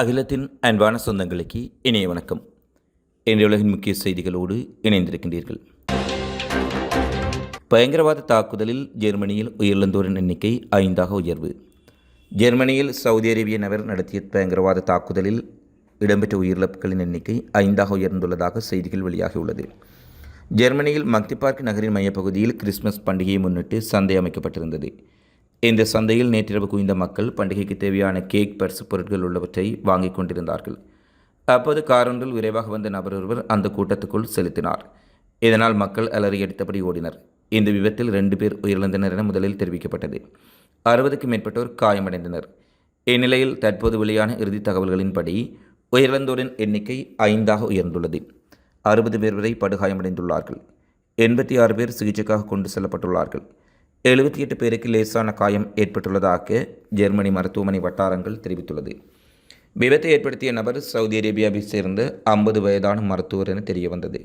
அகிலத்தின் அன்பான சொந்தங்களுக்கு இணைய வணக்கம். இன்றைய உலகின் முக்கிய செய்திகளோடு இணைந்திருக்கின்றீர்கள். பயங்கரவாத தாக்குதலில் ஜெர்மனியில் உயிரிழந்தோரின் எண்ணிக்கை ஐந்தாக உயர்வு. ஜெர்மனியில் சவுதி அரேபிய நபர் நடத்திய பயங்கரவாத தாக்குதலில் இடம்பெற்ற உயிரிழப்புகளின் எண்ணிக்கை ஐந்தாக உயர்ந்துள்ளதாக செய்திகள் வெளியாகியுள்ளது. ஜெர்மனியில் மக்தி பார்க் நகரின் மையப்பகுதியில் கிறிஸ்மஸ் பண்டிகையை முன்னிட்டு சந்தை அமைக்கப்பட்டிருந்தது. இந்த சந்தையில் நேற்றிரவு குவிந்த மக்கள் பண்டிகைக்கு தேவையான கேக் பரிசு பொருட்கள் உள்ளவற்றை வாங்கிக் கொண்டிருந்தார்கள். அப்போது காரொன்றில் விரைவாக வந்த நபர் ஒருவர் அந்த கூட்டத்துக்குள் செலுத்தினார். இதனால் மக்கள் அலறி அடித்தபடி ஓடினர். இந்த விபத்தில் ரெண்டு பேர் உயிரிழந்தனர் என முதலில் தெரிவிக்கப்பட்டது. அறுபதுக்கும் மேற்பட்டோர் காயமடைந்தனர். இந்நிலையில் தற்போது வெளியான இறுதி தகவல்களின்படி உயிரிழந்தோரின் எண்ணிக்கை ஐந்தாக உயர்ந்துள்ளது. அறுபது பேர் வரை படுகாயமடைந்துள்ளார்கள். எண்பத்தி ஆறு பேர் சிகிச்சைக்காக கொண்டு செல்லப்பட்டுள்ளார்கள். எழுபத்தி எட்டு பேருக்கு லேசான காயம் ஏற்பட்டுள்ளதாக ஜெர்மனி மருத்துவமனை வட்டாரங்கள் தெரிவித்துள்ளது. விபத்தை ஏற்படுத்திய நபர் சவுதி அரேபியாவை சேர்ந்த ஐம்பது வயதான மருத்துவர் என தெரிய வந்தது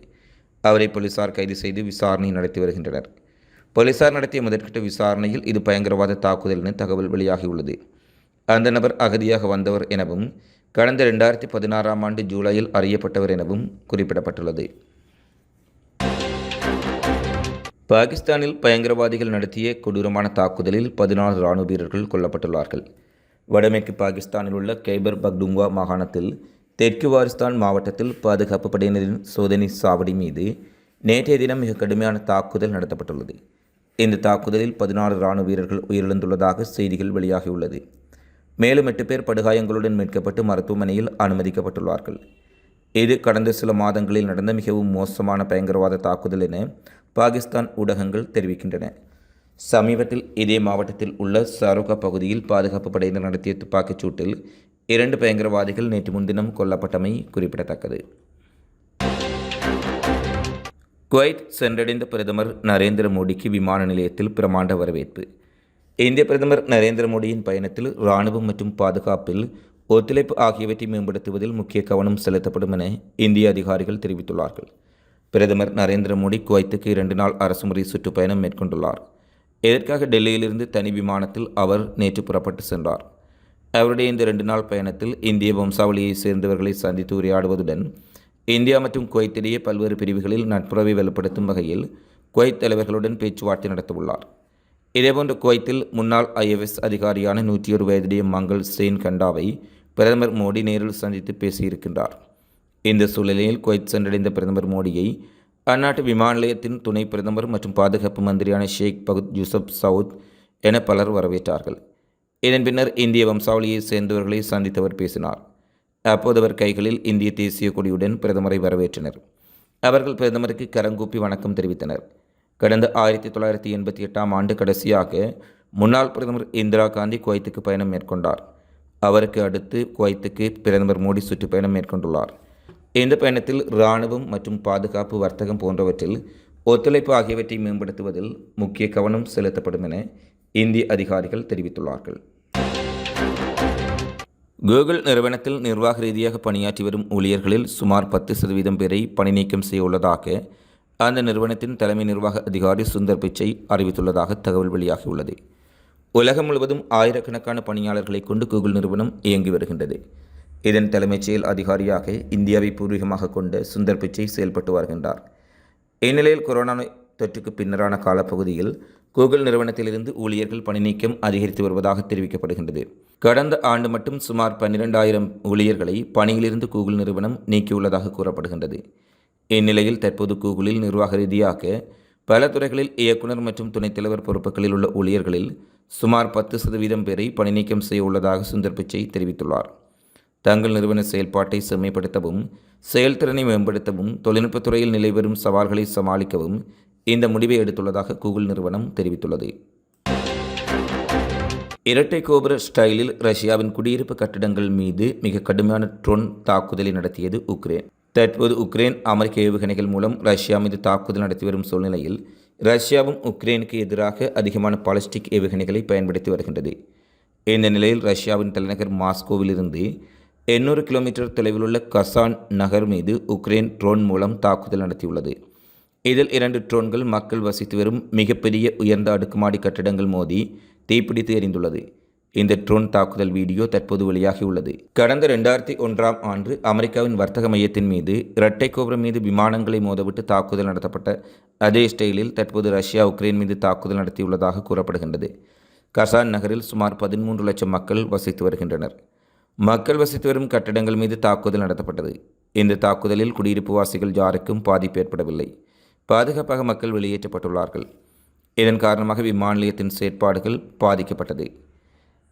அவரை போலீசார் கைது செய்து விசாரணை நடத்தி வருகின்றனர். போலீசார் நடத்திய முதற்கட்ட விசாரணையில் இது பயங்கரவாத தாக்குதல் என தகவல் வெளியாகியுள்ளது. அந்த நபர் அகதியாக வந்தவர் எனவும் கடந்த ரெண்டாயிரத்தி பதினாறாம் ஆண்டு ஜூலையில் அறியப்பட்டவர் எனவும் குறிப்பிடப்பட்டுள்ளது. பாகிஸ்தானில் பயங்கரவாதிகள் நடத்திய கொடூரமான தாக்குதலில் பதினாறு இராணுவ வீரர்கள் கொல்லப்பட்டுள்ளார்கள். வடமேற்கு பாகிஸ்தானில் உள்ள கைபர் பக்டுங்வா மாகாணத்தில் தெற்கு வாரிஸ்தான் மாவட்டத்தில் பாதுகாப்பு படையினரின் சோதனை சாவடி மீது நேற்றைய தினம் மிக கடுமையான தாக்குதல் நடத்தப்பட்டுள்ளது. இந்த தாக்குதலில் பதினாறு இராணுவ வீரர்கள் உயிரிழந்துள்ளதாக செய்திகள் வெளியாகியுள்ளது. மேலும் எட்டு பேர் படுகாயங்களுடன் மீட்கப்பட்டு மருத்துவமனையில் அனுமதிக்கப்பட்டுள்ளார்கள். இது கடந்த சில மாதங்களில் நடந்த மிகவும் மோசமான பயங்கரவாத தாக்குதல் என பாகிஸ்தான் ஊடகங்கள் தெரிவிக்கின்றன. சமீபத்தில் இதே மாவட்டத்தில் உள்ள சாருகா பகுதியில் பாதுகாப்பு படையினர் நடத்திய துப்பாக்கிச் சூட்டில் இரண்டு பயங்கரவாதிகள் நேற்று முன்தினம் கொல்லப்பட்டமை குறிப்பிடத்தக்கது. குவைத் சென்றடைந்த பிரதமர் நரேந்திர மோடிக்கு விமான நிலையத்தில் பிரமாண்ட வரவேற்பு. இந்திய பிரதமர் நரேந்திர மோடியின் பயணத்தில் இராணுவம் மற்றும் பாதுகாப்பில் ஒத்துழைப்பு ஆகியவற்றை மேம்படுத்துவதில் முக்கிய கவனம் செலுத்தப்படும் என இந்திய அதிகாரிகள் தெரிவித்துள்ளார்கள். பிரதமர் நரேந்திர மோடி குவைத்துக்கு இரண்டு நாள் அரசுமுறை சுற்றுப்பயணம் மேற்கொண்டுள்ளார். இதற்காக டெல்லியிலிருந்து தனி விமானத்தில் அவர் நேற்று புறப்பட்டு சென்றார். அவருடைய இந்த ரெண்டு நாள் பயணத்தில் இந்திய வம்சாவளியைச் சேர்ந்தவர்களை சந்தித்து உரையாடுவதுடன் இந்தியா மற்றும் குவைத்திடையே பல்வேறு பிரிவுகளில் நட்புறவை வலுப்படுத்தும் வகையில் குவைத் தலைவர்களுடன் பேச்சுவார்த்தை நடத்தவுள்ளார். இதேபோன்று குவைத்தில் முன்னாள் ஐஎஃப்எஸ் அதிகாரியான நூற்றி ஒரு வயதுடைய மங்கள் செயின் கண்டாவை பிரதமர் மோடி நேரில் சந்தித்து பேசியிருக்கின்றார். இந்த சூழ்நிலையில் குவைத் சென்றடைந்த பிரதமர் மோடியை அந்நாட்டு விமான நிலையத்தின் துணை பிரதமர் மற்றும் பாதுகாப்பு மந்திரியான ஷேக் பகுத் யூசப் சவுத் என பலர் வரவேற்றார்கள். இதன் பின்னர் இந்திய வம்சாவளியைச் சேர்ந்தவர்களை சந்தித்தவர் பேசினார். அப்போது அவர் கைகளில் இந்திய தேசிய கொடியுடன் பிரதமரை வரவேற்றனர். அவர்கள் பிரதமருக்கு கரங்கூப்பி வணக்கம் தெரிவித்தனர். கடந்த ஆயிரத்தி தொள்ளாயிரத்தி எண்பத்தி எட்டாம் ஆண்டு கடைசியாக முன்னாள் பிரதமர் இந்திரா காந்தி குவைத்துக்கு பயணம் மேற்கொண்டார். அவருக்கு அடுத்து குவைத்துக்கு பிரதமர் மோடி சுற்றுப்பயணம் மேற்கொண்டுள்ளார். இந்த பயணத்தில் இராணுவம் மற்றும் பாதுகாப்பு வர்த்தகம் போன்றவற்றில் ஒத்துழைப்பு ஆகியவற்றை மேம்படுத்துவதில் முக்கிய கவனம் செலுத்தப்படும் என இந்திய அதிகாரிகள் தெரிவித்துள்ளார்கள். கூகுள் நிறுவனத்தில் நிர்வாக ரீதியாக பணியாற்றி வரும் ஊழியர்களில் சுமார் பத்து சதவீதம் பேரை பணி நீக்கம் செய்ய உள்ளதாக அந்த நிறுவனத்தின் தலைமை நிர்வாக அதிகாரி சுந்தர் பிச்சை அறிவித்துள்ளதாக தகவல் வெளியாகியுள்ளது. உலகம் முழுவதும் ஆயிரக்கணக்கான பணியாளர்களை கொண்டு கூகுள் நிறுவனம் இயங்கி வருகின்றது. இதன் தலைமைச் செயல் அதிகாரியாக இந்தியாவை பூர்வீகமாக கொண்ட சுந்தர் பிச்சை செயல்பட்டு வருகின்றார். இந்நிலையில் கொரோனா நோய் தொற்றுக்கு பின்னரான காலப்பகுதியில் கூகுள் நிறுவனத்திலிருந்து ஊழியர்கள் பணிநீக்கம் அதிகரித்து வருவதாக தெரிவிக்கப்படுகின்றது. கடந்த ஆண்டு மட்டும் சுமார் பன்னிரெண்டாயிரம் ஊழியர்களை பணியிலிருந்து கூகுள் நிறுவனம் நீக்கியுள்ளதாக கூறப்படுகின்றது. இந்நிலையில் தற்போது கூகுளில் நிர்வாக ரீதியாக பல துறைகளில் இயக்குனர் மற்றும் துணைத் தலைவர் பொறுப்புகளில் உள்ள ஊழியர்களில் சுமார் பத்து சதவீதம் பேரை பணிநீக்கம் செய்ய உள்ளதாக சுந்தர் பிச்சை தெரிவித்துள்ளார். தங்கள் நிறுவன செயல்பாட்டை செம்மைப்படுத்தவும் செயல்திறனை மேம்படுத்தவும் தொழில்நுட்பத்துறையில் நிலைவரும் சவால்களை சமாளிக்கவும் இந்த முடிவை எடுத்துள்ளதாக கூகுள் நிறுவனம் தெரிவித்துள்ளது. இரட்டை கோபுர ஸ்டைலில் ரஷ்யாவின் குடியிருப்பு கட்டிடங்கள் மீது மிக கடுமையான ட்ரோன் தாக்குதலை நடத்தியது உக்ரைன். தற்போது உக்ரைன் அமெரிக்க ஏவுகணைகள் மூலம் ரஷ்யா மீது தாக்குதல் நடத்தி வரும் சூழ்நிலையில் ரஷ்யாவும் உக்ரைனுக்கு எதிராக அதிகமான பாலிஸ்டிக் ஏவுகணைகளை பயன்படுத்தி வருகின்றது. இந்த நிலையில் ரஷ்யாவின் தலைநகர் மாஸ்கோவிலிருந்து எண்ணூறு கிலோமீட்டர் தொலைவில் உள்ள கசான் நகர் மீது உக்ரைன் ட்ரோன் மூலம் தாக்குதல் நடத்தியுள்ளது. இதில் இரண்டு ட்ரோன்கள் மக்கள் வசித்து வரும் மிகப்பெரிய உயர்ந்த அடுக்குமாடி கட்டிடங்கள் மோதி தீப்பிடித்து எரிந்துள்ளது. இந்த ட்ரோன் தாக்குதல் வீடியோ தற்போது வெளியாகியுள்ளது. கடந்த ரெண்டாயிரத்தி ஒன்றாம் ஆண்டு அமெரிக்காவின் வர்த்தக மையத்தின் மீது இரட்டை கோபுரம் மீது விமானங்களை மோதவிட்டு தாக்குதல் நடத்தப்பட்ட அதே ஸ்டைலில் தற்போது ரஷ்யா உக்ரைன் மீது தாக்குதல் நடத்தியுள்ளதாக கூறப்படுகின்றது. கசான் நகரில் சுமார் பதிமூன்று லட்சம் மக்கள் வசித்து வருகின்றனர். மக்கள் வசித்து வரும் கட்டடங்கள் மீது தாக்குதல் நடத்தப்பட்டது. இந்த தாக்குதலில் குடியிருப்பு வாசிகள் யாருக்கும் பாதிப்பு ஏற்படவில்லை. பாதுகாப்பாக மக்கள் வெளியேற்றப்பட்டுள்ளார்கள். இதன் காரணமாக விமான நிலையத்தின் செயற்பாடுகள் பாதிக்கப்பட்டது.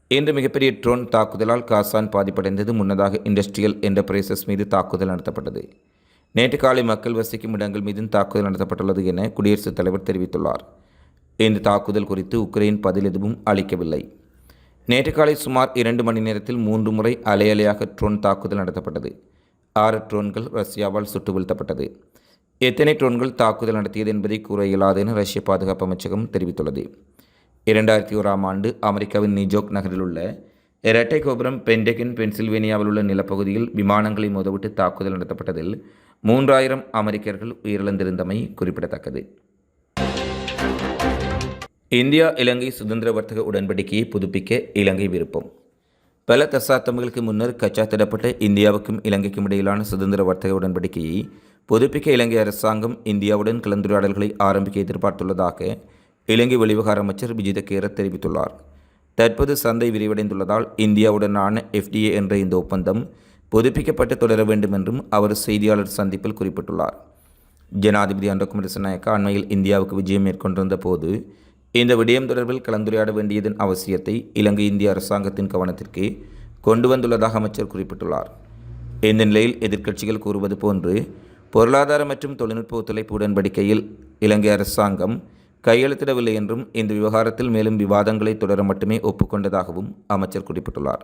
இன்று மிகப்பெரிய ட்ரோன் தாக்குதலால் காசான் பாதிப்படைந்தது முன்னதாக இண்டஸ்ட்ரியல் என்டர்பிரைசஸ் மீது தாக்குதல் நடத்தப்பட்டது. நேற்று காலை மக்கள் வசிக்கும் இடங்கள் மீதும் தாக்குதல் நடத்தப்பட்டுள்ளது என குடியரசுத் தலைவர் தெரிவித்துள்ளார். இந்த தாக்குதல் குறித்து உக்ரைன் பதில் எதுவும் அளிக்கவில்லை. நேற்று காலை சுமார் இரண்டு மணி நேரத்தில் மூன்று முறை அலை அலையாக ட்ரோன் தாக்குதல் நடத்தப்பட்டது. ஆறு ட்ரோன்கள் ரஷ்யாவால் சுட்டு வீழ்த்தப்பட்டது எத்தனை ட்ரோன்கள் தாக்குதல் நடத்தியது என்பதை கூற இயலாது என ரஷ்ய பாதுகாப்பு அமைச்சகம் தெரிவித்துள்ளது. இரண்டாயிரத்தி ஓராம் ஆண்டு அமெரிக்காவின் நிஜோக் நகரில் உள்ள இரட்டை கோபுரம் பென்டெகின் பென்சில்வேனியாவில் உள்ள நிலப்பகுதியில் விமானங்களை மோதவிட்டு தாக்குதல் நடத்தப்பட்டதில் மூன்றாயிரம் அமெரிக்கர்கள் உயிரிழந்திருந்தமை குறிப்பிடத்தக்கது. இந்தியா இலங்கை சுதந்திர வர்த்தக உடன்படிக்கையை புதுப்பிக்க இலங்கை விருப்பம். பல தசாப்தங்களுக்கு முன்னர் கச்சாத்திடப்பட்ட இந்தியாவுக்கும் இலங்கைக்கும் இடையிலான சுதந்திர வர்த்தக உடன்படிக்கையை புதுப்பிக்க இலங்கை அரசாங்கம் இந்தியாவுடன் கலந்துரையாடல்களை ஆரம்பிக்க எதிர்பார்த்துள்ளதாக இலங்கை வெளிவகார அமைச்சர் விஜித கேரத் தெரிவித்துள்ளார். தற்போது சந்தை விரிவடைந்துள்ளதால் இந்தியாவுடனான எஃப்டிஏ என்ற இந்த ஒப்பந்தம் புதுப்பிக்கப்பட்டு தொடர வேண்டும் என்றும் அவர் செய்தியாளர் சந்திப்பில் குறிப்பிட்டுள்ளார். ஜனாதிபதி அன்றகுமார் நாயக்கா அண்மையில் இந்தியாவுக்கு விஜயம் மேற்கொண்டிருந்த போது இந்த விடயம் தொடர்பில் கலந்துரையாட வேண்டியதன் அவசியத்தை இலங்கை இந்திய அரசாங்கத்தின் கவனத்திற்கு கொண்டு வந்துள்ளதாக அமைச்சர் குறிப்பிட்டுள்ளார். இந்த நிலையில் எதிர்க்கட்சிகள் கூறுவது போன்று பொருளாதார மற்றும் தொழில்நுட்ப ஒத்துழைப்பு உடன்படிக்கையில் இலங்கை அரசாங்கம் கையெழுத்திடவில்லை என்றும் இந்த விவகாரத்தில் மேலும் விவாதங்களை தொடர மட்டுமே ஒப்புக்கொண்டதாகவும் அமைச்சர் குறிப்பிட்டுள்ளார்.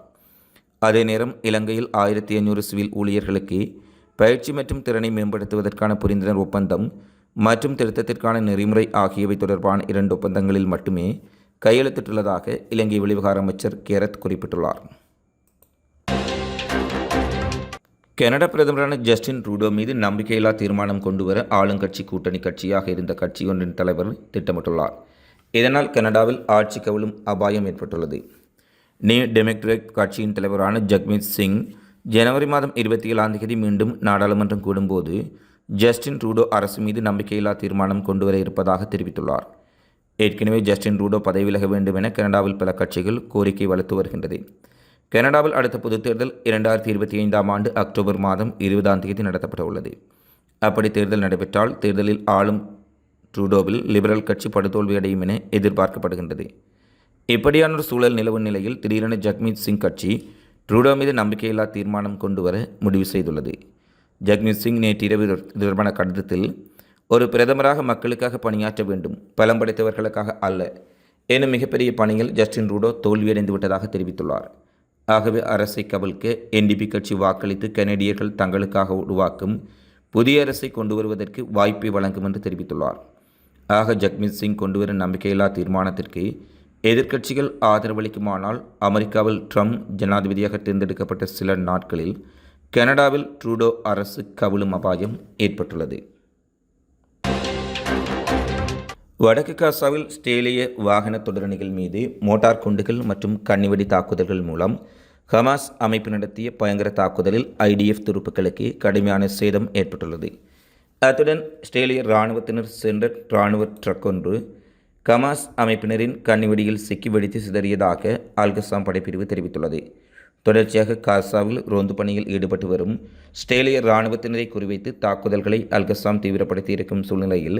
அதே நேரம் இலங்கையில் ஆயிரத்தி ஐநூறு சிவில் ஊழியர்களுக்கு பயிற்சி மற்றும் திறனை மேம்படுத்துவதற்கான புரிந்துணர்வு ஒப்பந்தம் மற்றும் திருத்தத்திற்கான நெறிமுறை ஆகியவை தொடர்பான இரண்டு ஒப்பந்தங்களில் மட்டுமே கையெழுத்திட்டுள்ளதாக இலங்கை வெளிவிகார அமைச்சர் கேரத் குறிப்பிட்டுள்ளார். கனடா பிரதமரான ஜஸ்டின் ட்ரூடோ மீது நம்பிக்கையில்லா தீர்மானம் கொண்டுவர ஆளுங்கட்சி கூட்டணி கட்சியாக இருந்த கட்சி ஒன்றின் தலைவர் திட்டமிட்டுள்ளார். இதனால் கனடாவில் ஆட்சி கவிழும் அபாயம் ஏற்பட்டுள்ளது. நியூ டெமோக்ராட் கட்சியின் தலைவரான ஜக்மீத் சிங் ஜனவரி மாதம் இருபத்தி ஏழாம் தேதி மீண்டும் நாடாளுமன்றம் கூடும்போது ஜஸ்டின் ரூடோ அரசு மீது நம்பிக்கையில்லா தீர்மானம் கொண்டுவர இருப்பதாக தெரிவித்துள்ளார். ஏற்கனவே ஜஸ்டின் ரூடோ பதவி விலக வேண்டும் என கனடாவில் பல கட்சிகள் கோரிக்கை வலுத்து வருகின்றது. கனடாவில் அடுத்த பொதுத் தேர்தல் இரண்டாயிரத்தி இருபத்தி ஐந்தாம் ஆண்டு அக்டோபர் மாதம் இருபதாம் தேதி நடத்தப்பட உள்ளது. அப்படி தேர்தல் நடைபெற்றால் தேர்தலில் ஆளும் ட்ரூடோவில் லிபரல் கட்சி படுதோல்வியடையும் என எதிர்பார்க்கப்படுகின்றது. இப்படியான ஒரு சூழல் நிலவும் நிலையில் திடீரென ஜக்மீத் சிங் கட்சி ட்ரூடோ மீது நம்பிக்கையில்லா தீர்மானம் கொண்டு வர முடிவு செய்துள்ளது. ஜக்மீத் சிங் நேற்றிரவு தொடர்பான கடிதத்தில் ஒரு பிரதமராக மக்களுக்காக பணியாற்ற வேண்டும் பலம் படைத்தவர்களுக்காக அல்ல. எனும் மிகப்பெரிய பணியில் ஜஸ்டின் ரூடோ தோல்வியடைந்து விட்டதாக தெரிவித்துள்ளார். ஆகவே அரசை கவிழ்க்க என்டிபி கட்சி வாக்களித்து கனடியர்கள் தங்களுக்காக உருவாக்கும் புதிய அரசை கொண்டு வருவதற்கு வாய்ப்பை வழங்கும் என்று தெரிவித்துள்ளார். ஆக ஜக்மீத் சிங் கொண்டுவரும் நம்பிக்கையில்லா தீர்மானத்திற்கு எதிர்க்கட்சிகள் ஆதரவளிக்குமானால் அமெரிக்காவில் ட்ரம்ப் ஜனாதிபதியாக தேர்ந்தெடுக்கப்பட்ட சில நாட்களில் கனடாவில் ட்ரூடோ அரசு கவிழும் அபாயம் ஏற்பட்டுள்ளது. வடக்கு காசாவில் ஸ்டேலிய வாகன தொடரணிகள் மீது மோட்டார் குண்டுகள் மற்றும் கண்ணிவெடி தாக்குதல்கள் மூலம் ஹமாஸ் அமைப்பு நடத்திய பயங்கர தாக்குதலில் ஐடிஎஃப் துருப்புக்களுக்கு கடுமையான சேதம் ஏற்பட்டுள்ளது. அத்துடன் ஸ்டேலிய இராணுவத்தினர் சென்ற இராணுவ ட்ரக் ஒன்று கமாஸ் அமைப்பினரின் கண்ணிவெடியில் சிக்கி வெடித்து சிதறியதாக அல்கசாம் படைப்பிரிவு தெரிவித்துள்ளது. தொடர்ச்சியாக காசாவில் ரோந்து பணியில் ஈடுபட்டு வரும் ஸ்டேலிய இராணுவத்தினரை குறிவைத்து தாக்குதல்களை அல்கசாம் தீவிரப்படுத்தியிருக்கும் சூழ்நிலையில்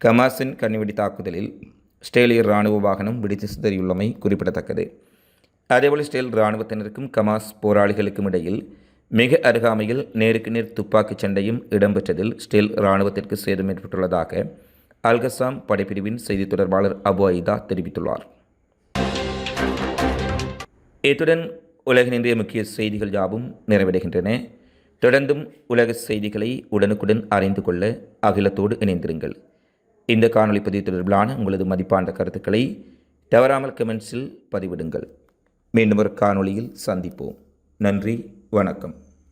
கமாஸின் கண்ணிவெடி தாக்குதலில் ஸ்டேலிய இராணுவ வாகனம் வெடித்து சிதறியுள்ளமை குறிப்பிடத்தக்கது. அதேபோல் ஸ்டேல் இராணுவத்தினருக்கும் கமாஸ் போராளிகளுக்கும் இடையில் மிக அருகாமையில் நேருக்கு நேர் துப்பாக்கிச் சண்டையும் இடம்பெற்றதில் ஸ்டேல் இராணுவத்திற்கு சேதம் ஏற்பட்டுள்ளதாக அல்கசாம் படைப்பிரிவின் செய்தி தொடர்பாளர் அபு ஐதா தெரிவித்துள்ளார். இத்துடன் உலகினின்றைய முக்கிய செய்திகள் யாவும் நிறைவடைகின்றன. தொடர்ந்தும் உலக செய்திகளை உடனுக்குடன் அறிந்து கொள்ள அகிலத்தோடு இணைந்திருங்கள். இந்த காணொலி பதிவு தொடர்பிலான உங்களது மதிப்பான கருத்துக்களை தவறாமல் கமெண்ட்ஸில் பதிவிடுங்கள். மீண்டும் ஒரு காணொளியில் சந்திப்போம். நன்றி வணக்கம்.